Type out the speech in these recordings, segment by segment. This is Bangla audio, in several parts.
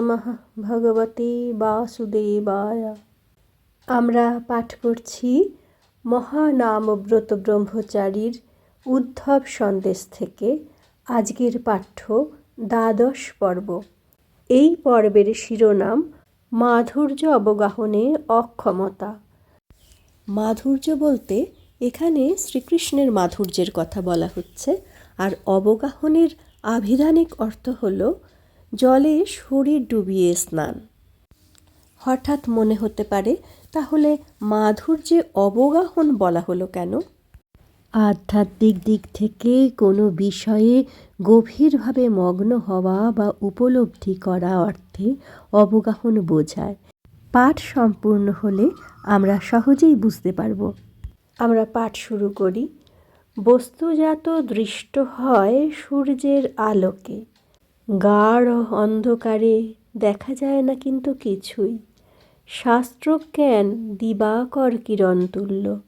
নমঃ ভগবতে বাসুদেবায়। আমরা পাঠ করছি মহানামব্রত ব্রহ্মচারীর উদ্ধব সন্দেশ থেকে আজকের পাঠ্য দ্বাদশ পর্ব। এই পর্বের শিরোনাম মাধুর্য অবগাহনে অক্ষমতা। মাধুর্য বলতে এখানে শ্রীকৃষ্ণের মাধুর্যের কথা বলা হচ্ছে, আর অবগাহনের আভিধানিক অর্থ হল জলে শরীর ডুবিয়ে স্নান। হঠাৎ মনে হতে পারে, তাহলে মাধুর্যে অবগাহন বলা হলো কেন? আধ্যাত্মিক দিক থেকে কোনো বিষয়ে গভীরভাবে মগ্ন হওয়া বা উপলব্ধি করা অর্থে অবগাহন বোঝায়। পাঠ সম্পূর্ণ হলে আমরা সহজেই বুঝতে পারব। আমরা পাঠ শুরু করি। বস্তুজাত দৃষ্ট হয় সূর্যের আলোকে। গাঢ় অন্ধকারে দেখা যায় না কিন্তু কিছুই। শাস্ত্রজ্ঞান দিবাকর কিরণ তুল্য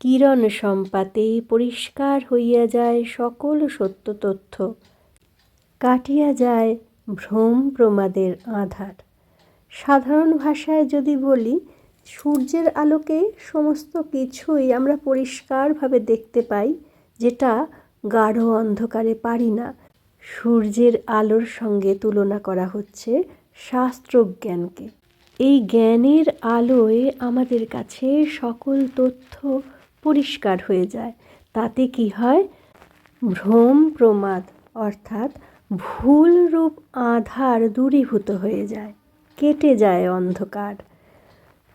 কিরণ সম্পাতে পরিষ্কার হইয়া যায় সকল সত্য তথ্য। কাটিয়া যায় ভ্রম প্রমাদের আধার। সাধারণ ভাষায় যদি বলি, সূর্যের আলোকে সমস্ত কিছুই আমরা পরিষ্কারভাবে দেখতে পাই, যেটা গাঢ় অন্ধকারে পারি না। সূর্যের আলোর সঙ্গে তুলনা করা হচ্ছে শাস্ত্রজ্ঞানকে। এই জ্ঞানের আলোয় আমাদের কাছে সকল তথ্য পরিষ্কার হয়ে যায়। তাতে কি হয়? ভ্রম প্রমাদ, অর্থাৎ ভুল রূপ আধার দূরীভূত হয়ে যায়, কেটে যায় অন্ধকার।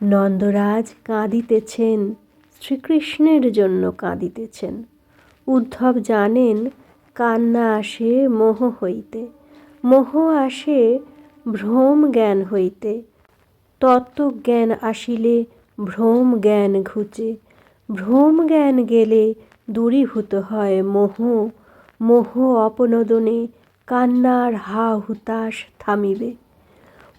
নন্দরাজ কাঁদিতেছেন, শ্রীকৃষ্ণের জন্য কাঁদিতেছেন। উদ্ধব জানেন কান্না আসে মোহ হইতে। মোহ আসে ভ্রম জ্ঞান হইতে। তত্ত্বজ্ঞান আসিলে ভ্রম জ্ঞান ঘুচে। ভ্রম জ্ঞান গেলে দূরীভূত হয় মোহ। মোহ অপনোদনে কান্নার হা হুতাশ থামিবে।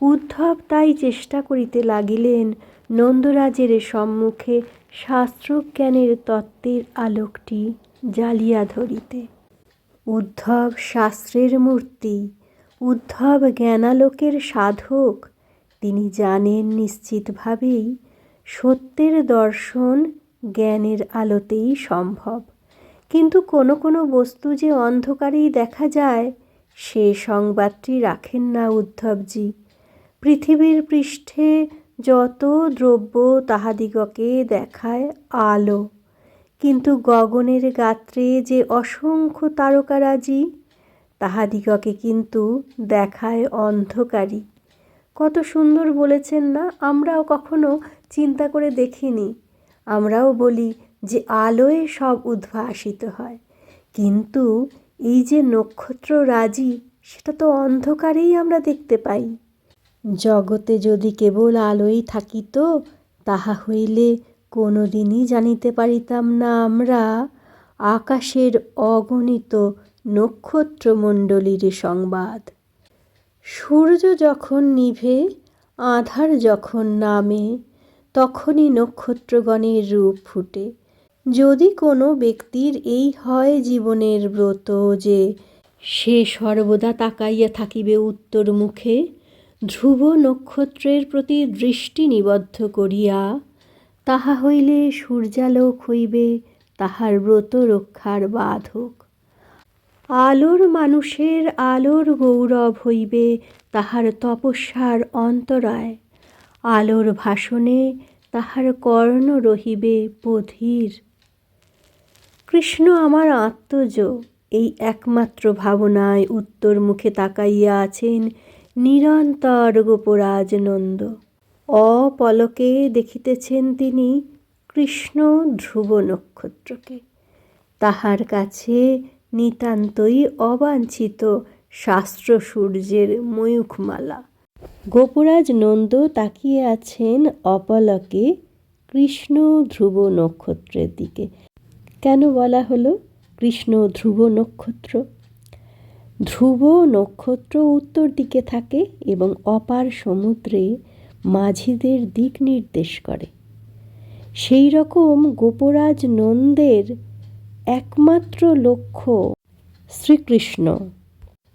উদ্ধব তাই চেষ্টা করিতে লাগিলেন নন্দরাজের সম্মুখে শাস্ত্রজ্ঞানের তত্ত্বের আলোকটি জ্বালিয়া ধরিতে। উদ্ধব শাস্ত্রের মূর্তি, উদ্ধব জ্ঞানালোকের সাধক। তিনি জানেন নিশ্চিতভাবেই সত্যের দর্শন জ্ঞানের আলোতেই সম্ভব। কিন্তু কোনো কোনো বস্তু যে অন্ধকারেই দেখা যায়, সে সংবাদটি রাখেন না উদ্ধবজি। পৃথিবীর পৃষ্ঠে যত দ্রব্য তাহাদিগকে দেখায় আলো। কিন্তু গগনের গাত্রে যে অসংখ্য তারকারাজি, তাহাদিগকে কিন্তু দেখায় অন্ধকারী কত সুন্দর বলেছেন না, আমরাও কখনো চিন্তা করে দেখিনি। আমরাও বলি যে আলোয় সব উদ্ভাসিত হয়। কিন্তু এই যে নক্ষত্র রাজি সেটা তো অন্ধকারেই আমরা দেখতে পাই। জগতে যদি কেবল আলোই থাকিত, তাহা হইলে কোনো দিনই জানিতে পারিতাম না আমরা আকাশের অগণিত নক্ষত্রমণ্ডলীর সংবাদ। সূর্য যখন নিভে, আধার যখন নামে, তখনই নক্ষত্রগণের রূপ ফুটে। যদি কোনো ব্যক্তির এই হয় জীবনের ব্রত যে সে সর্বদা তাকাইয়া থাকিবে উত্তর মুখে, ধ্রুব নক্ষত্রের প্রতি দৃষ্টি নিবদ্ধ করিয়া তাহা হইলে সূর্যালোক হইবে, তাহার ব্রত রক্ষার বাধক আলোর মানুষের আলোর গৌরব হইবে, তাহার তপস্যার অন্তরায়। আলোর ভাষণে তাহার কর্ণ রহিবে পধীর কৃষ্ণ আমার আত্মজ, এই একমাত্র ভাবনায় উত্তর মুখে তাকাইয়া আছেন নিরন্তর গোপরাজ নন্দ অপলকে দেখিতেছেন তিনি কৃষ্ণ ধ্রুব নক্ষত্রকে। তাহার কাছে নিতান্তই অবাঞ্ছিত শাস্ত্র সূর্যের ময়ূখমালা। গোপরাজ নন্দ তাকিয়ে আছেন অপলকে কৃষ্ণ ধ্রুব নক্ষত্রের দিকে। কেন বলা হলো কৃষ্ণ ধ্রুব নক্ষত্র? ধ্রুব নক্ষত্র উত্তর দিকে থাকে এবং অপার সমুদ্রে মাঝিদের দিক নির্দেশ করে। সেই রকম গোপরাজ নন্দের একমাত্র লক্ষ্য শ্রীকৃষ্ণ।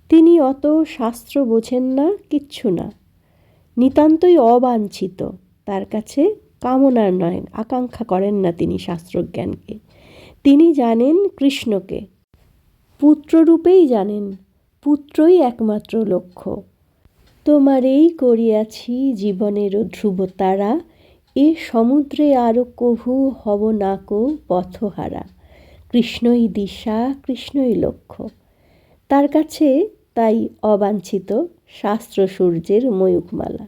তিনি অত শাস্ত্র বোঝেন না, কিচ্ছু না। নিতান্তই অবাঞ্ছিত। তার কাছে কামনার নয়, আকাঙ্ক্ষা করেন না তিনি শাস্ত্রজ্ঞানকে। তিনি জানেন কৃষ্ণকে। পুত্ররূপেই জানেন, পুত্রই একমাত্র লক্ষ্য। তোমার এই করিয়াছি জীবনের ধ্রুব তারা। এ সমুদ্রে আরও কভু হব নাকো পথহারা। কৃষ্ণই দিশা কৃষ্ণই লক্ষ্য। তার কাছে তাই অবাঞ্ছিত শাস্ত্র সূর্যের ময়ূকমালা।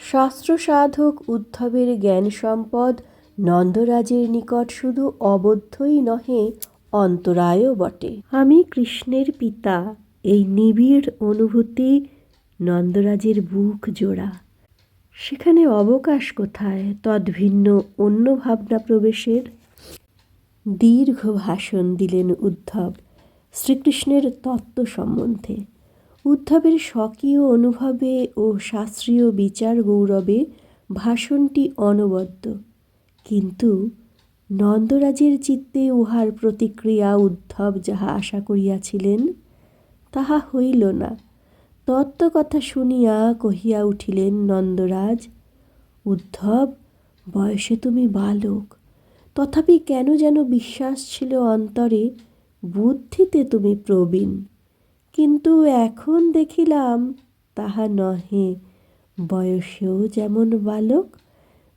শাস্ত্র সাধক উদ্ধবের জ্ঞান সম্পদ নন্দরাজের নিকট শুধু অবদ্ধই নহে অন্তরায়ও বটে। আমি কৃষ্ণের পিতা এই নিবিড় অনুভূতি নন্দরাজের বুক জোড়া। সেখানে অবকাশ কোথায়? তদ্ভিন্ন অন্য ভাবনা প্রবেশের। দীর্ঘ ভাষণ দিলেন উদ্ধব, শ্রীকৃষ্ণের তত্ত্ব সম্বন্ধে। উদ্ধবের স্বকীয় অনুভবে ও শাস্ত্রীয় বিচার গৌরবে ভাষণটি অনবদ্য। কিন্তু নন্দরাজের চিত্তে উহার প্রতিক্রিয়া উদ্ধব যাহা আশা করিয়াছিলেন, তাহা হইল না। তত্ত্বকথা শুনিয়া কহিয়া উঠিলেন, নন্দরাজ, উদ্ধব, বয়সে তুমি বালক। তথাপি কেন যেন বিশ্বাস ছিল অন্তরে, বুদ্ধিতে তুমি প্রবীণ। কিন্তু এখন দেখিলাম তাহা নহে। বয়সেও যেমন বালক,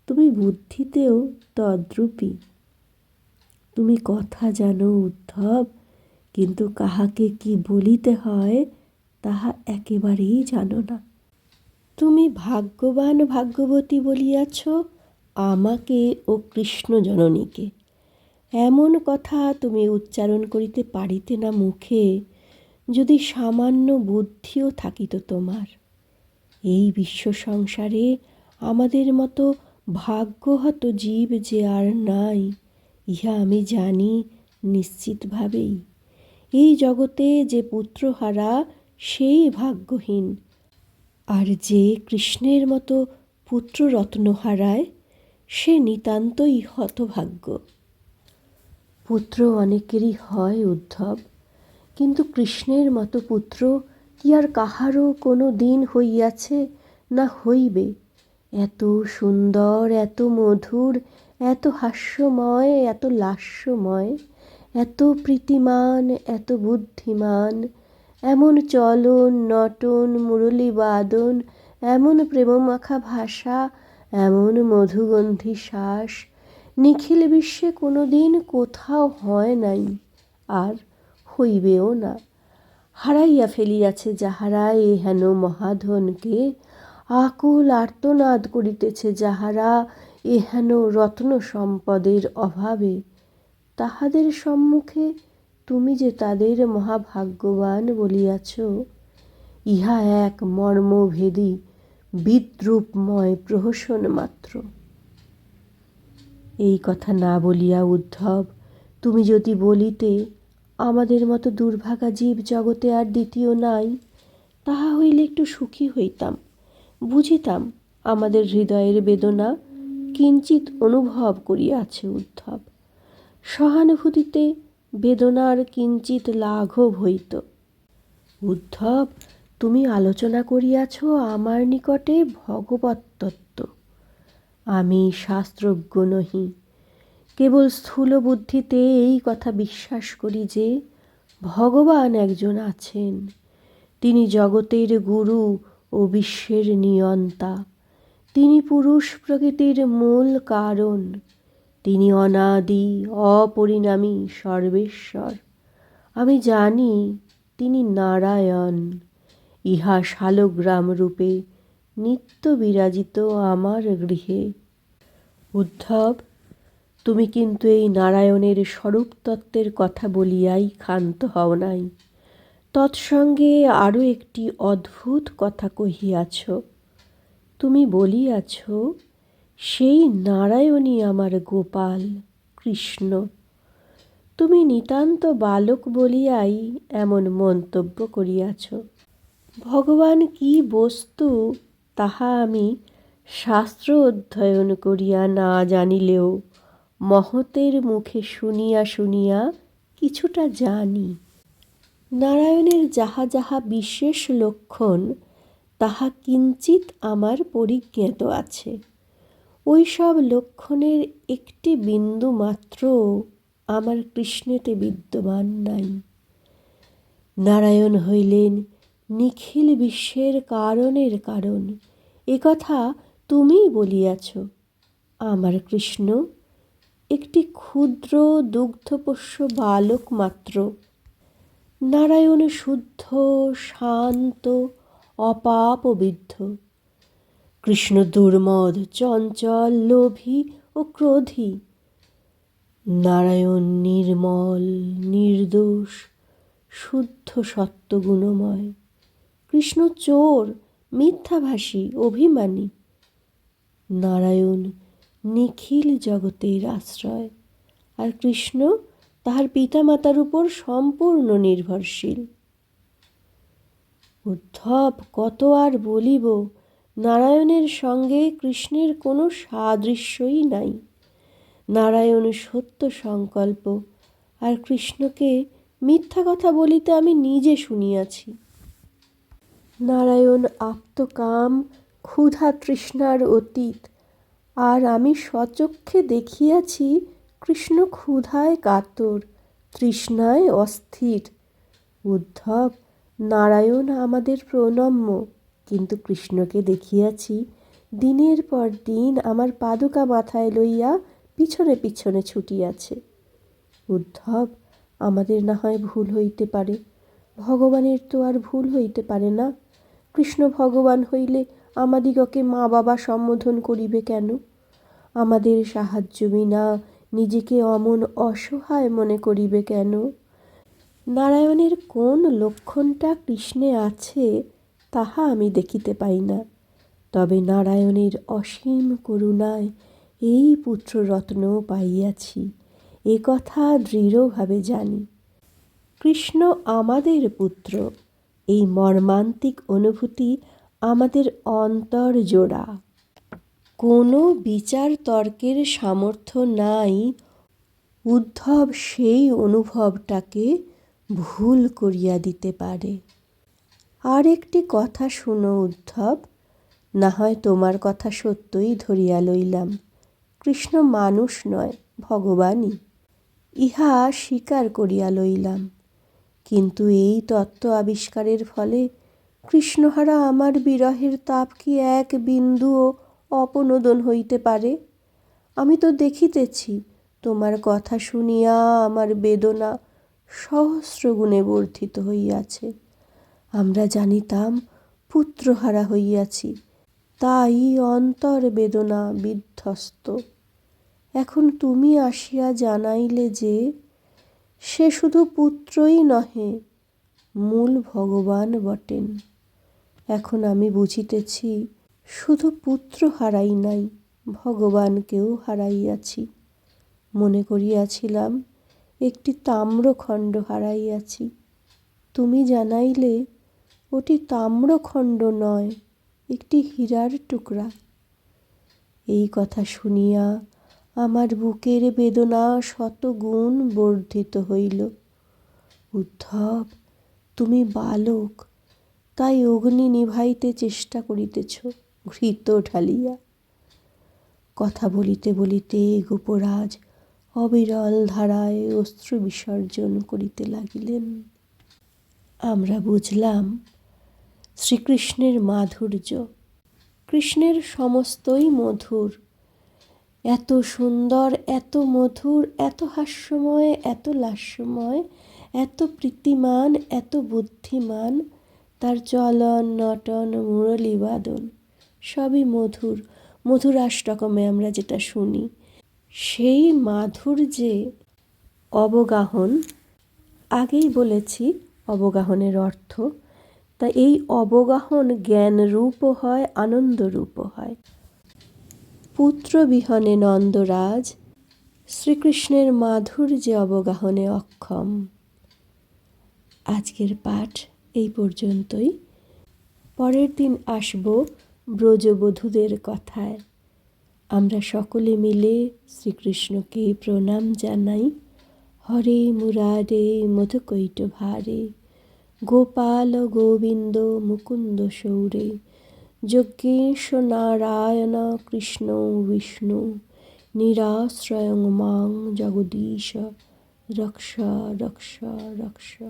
তুমি বুদ্ধিতেও তদ্রূপী। তুমি কথা জানো উদ্ধব, কিন্তু কাহাকে কি বলিতে হয় তাহা একেবারেই জানো না। তুমি ভাগ্যবান ভাগ্যবতী বলিয়াছ আমাকে ও কৃষ্ণ জননীকে। এমন কথা তুমি উচ্চারণ করিতে পারিতে না মুখে, যদি সামান্য বুদ্ধিও থাকিত তোমার। এই বিশ্ব সংসারে আমাদের মতো ভাগ্যহত জীব যে আর নাই, ইহা আমি জানি নিশ্চিতভাবেই। এই জগতে যে পুত্রহারা সেই ভাগ্যহীন। আর যে কৃষ্ণের মতো পুত্ররত্ন হারায়, সে নিতান্তই হতভাগ্য। পুত্র অনেকেরই হয় উদ্ধব, কিন্তু কৃষ্ণের মতো পুত্র কি আর কাহারও কোনো দিন হইয়াছে না হইবে? এত সুন্দর, এত মধুর, এত হাস্যময়, এত লাস্যময়, এত প্রীতিমান, এত বুদ্ধিমান এমন চলন, নটন, মুরলী বাদন, এমন প্রেমমাখা ভাষা, এমন মধুগন্ধি শ্বাস। নিখিল বিশ্বে কোনো দিন কোথাও হয় নাই, আর হইবেও না। হারাইয়া ফেলিয়াছে যাহারা এ হেন মহাধনকে, আকুল আর্তনাদ করিতেছে যাহারা এহেন রত্ন সম্পদের অভাবে। তাহাদের সম্মুখে তুমি যে তাদের মহাভাগ্যবান বলিয়াছ, ইহা এক মর্মভেদী, বিদ্রুপময় প্রহসন মাত্র। এই কথা না বলিয়া উদ্ধব, তুমি যদি বলিতে, আমাদের মতো দুর্ভাগা জীব জগতে আর দ্বিতীয় নাই, তাহা হইলে একটু সুখী হইতাম, বুঝিতাম আমাদের হৃদয়ের বেদনা কিঞ্চিত অনুভব করিয়াছে উদ্ধব। সহানুভূতিতে বেদনার কিঞ্চিত লাঘব হইত। উদ্ধব, তুমি আলোচনা করিয়াছ আমার নিকটে ভগবত তত্ত্ব আমি শাস্ত্রজ্ঞ নহি। কেবল স্থূল বুদ্ধিতে এই কথা বিশ্বাস করি যে, ভগবান একজন আছেন। তিনি জগতের গুরু ও বিশ্বের নিয়ন্তা। তিনি পুরুষ প্রকৃতির মূল কারণ। তিনি অনাদি, অপরিণামী সর্বেশ্বর। আমি জানি তিনি নারায়ণ। ইহা শালগ্রাম রূপে নিত্য বিরাজিত আমার গৃহে। উদ্ধব, তুমি কিন্তু এই নারায়ণের স্বরূপ তত্ত্বের কথা বলিয়াই ক্ষান্ত হও নাই। তৎসঙ্গে আরও একটি অদ্ভুত কথা কহিয়াছ। তুমি বলিয়াছ সেই নারায়ণই আমার গোপাল কৃষ্ণ। তুমি নিতান্ত বালক বলিয়াই এমন মন্তব্য করিয়াছ। ভগবান কি বস্তু তাহা আমি শাস্ত্র অধ্যয়ন করিয়া না জানিলেও মহতের মুখে শুনিয়া শুনিয়া কিছুটা জানি। নারায়ণের যাহা যাহা বিশেষ লক্ষণ, তাহা কিঞ্চিত আমার পরিজ্ঞাত আছে। ওই সব লক্ষণের একটি বিন্দু মাত্র আমার কৃষ্ণেতে বিদ্যমান নাই। নারায়ণ হইলেন নিখিল বিশ্বের কারণের কারণ। একথা তুমিই বলিয়াছ। আমার কৃষ্ণ, একটি ক্ষুদ্র দুগ্ধপোষ্য বালক মাত্র। নারায়ণ শুদ্ধ, শান্ত অপাপবিদ্ধ কৃষ্ণ দুর্মদ চঞ্চল লোভী ও ক্রোধী। নারায়ণ নির্মল, নির্দোষ, শুদ্ধ সত্যগুণময় কৃষ্ণ চোর, মিথ্যাভাষী, অভিমানী। নারায়ণ নিখিল জগতের আশ্রয়। আর কৃষ্ণ তাহার পিতামাতার উপর সম্পূর্ণ নির্ভরশীল। উদ্ধব কত আর বলিব নারায়ণের সঙ্গে কৃষ্ণের কোনো সাদৃশ্যই নাই। নারায়ণ সত্য সংকল্প, আর কৃষ্ণকে মিথ্যা কথা বলিতে আমি নিজে শুনিয়াছি। নারায়ণ আপ্তকাম ক্ষুধা তৃষ্ণার অতীত, আর আমি স্বচক্ষে দেখিয়াছি কৃষ্ণ ক্ষুধায় কাতর, তৃষ্ণায় অস্থির। উদ্ধব, নারায়ণ আমাদের প্রণম্য। কিন্তু কৃষ্ণকে দেখিয়াছি, দিনের পর দিন আমার পাদুকা মাথায় লইয়া পিছনে পিছনে ছুটিয়াছে। উদ্ধব, আমাদের না হয় ভুল হইতে পারে। ভগবানের তো আর ভুল হইতে পারে না। কৃষ্ণ ভগবান হইলে আমাদিগকে মা বাবা সম্বোধন করিবে কেন? আমাদের সাহায্য বিনা নিজেকে অমন অসহায় মনে করিবে কেন? নারায়ণের কোন লক্ষণটা কৃষ্ণে আছে তাহা আমি দেখিতে পাই না। তবে নারায়ণের অসীম করুণায় এই পুত্ররত্ন পাইয়াছি, এ কথা দৃঢ়ভাবে জানি। কৃষ্ণ আমাদের পুত্র, এই মর্মান্তিক অনুভূতি আমাদের অন্তর জোড়া। কোনো বিচার তর্কের সামর্থ্য নাই, উদ্ধব সেই অনুভবটাকে ভুল করিয়া দিতে পারে। আর একটি কথা শুনো উদ্ধব না হয় তোমার কথা সত্যই ধরিয়া লইলাম। কৃষ্ণ মানুষ নয়, ভগবানই। ইহা স্বীকার করিয়া লইলাম। কিন্তু এই তত্ত্ব আবিষ্কারের ফলে কৃষ্ণহারা আমার বিরহের তাপ কি এক বিন্দুও অপনোদন হইতে পারে? আমি তো দেখিতেছি, তোমার কথা শুনিয়া আমার বেদনা সহস্রগুণে বর্ধিত হইয়াছে। আমরা জানিতাম, পুত্রহারা হইয়াছি। তাই অন্তর বেদনা বিধ্বস্ত। এখন তুমি আসিয়া জানাইলে যে, সে শুধু পুত্রই নহে, মূল ভগবান বটেন। এখন আমি বুঝিতেছি, শুধু পুত্র হারাই নাই, ভগবানকেও হারাইয়াছি। মনে করিয়াছিলাম, একটি তাম্রখণ্ড হারাইয়াছি। তুমি জানাইলে ওটি তাম্রখণ্ড নয়, একটি হীরার টুকরা। এই কথা শুনিয়া আমার বুকের বেদনা শতগুণ বর্ধিত হইল। উদ্ধব, তুমি বালক, তাই অগ্নি নিভাইতে চেষ্টা করিতেছ, ঘৃত ঢালিয়া। কথা বলিতে বলিতে গোপরাজ অবিরল ধারায় অস্ত্র বিসর্জন করিতে লাগিলেন। আমরা বুঝলাম শ্রীকৃষ্ণের মাধুর্য। কৃষ্ণের সমস্তই মধুর। এত সুন্দর, এত মধুর, এত হাস্যময়, এত লাস্যময়, এত প্রীতিমান, এত বুদ্ধিমান। তার চলন, নটন, মুরলী বাদন সবই মধুর। মধুরাষ্টকমে আমরা যেটা শুনি, সেই মাধুর্যে অবগাহন। আগেই বলেছি, অবগাহনের অর্থ তা এই অবগাহন জ্ঞান রূপও হয় আনন্দ রূপও হয়। পুত্রবিহনে নন্দরাজ, শ্রীকৃষ্ণের মাধুর্যে অবগাহনে অক্ষম। আজকের পাঠ এই পর্যন্তই। পরের দিন আসব ব্রজবধূদের কথায়। আমরা সকলে মিলে শ্রীকৃষ্ণকে প্রণাম জানাই। হরে মুরারে মধুকৈট ভারে গোপাল গোবিন্দ মুকুন্দ সৌরে যজ্ঞেশ নারায়ণ কৃষ্ণ বিষ্ণু নিরাশ্রয়ং মাং জগদীশ রক্ষ রক্ষ রক্ষ।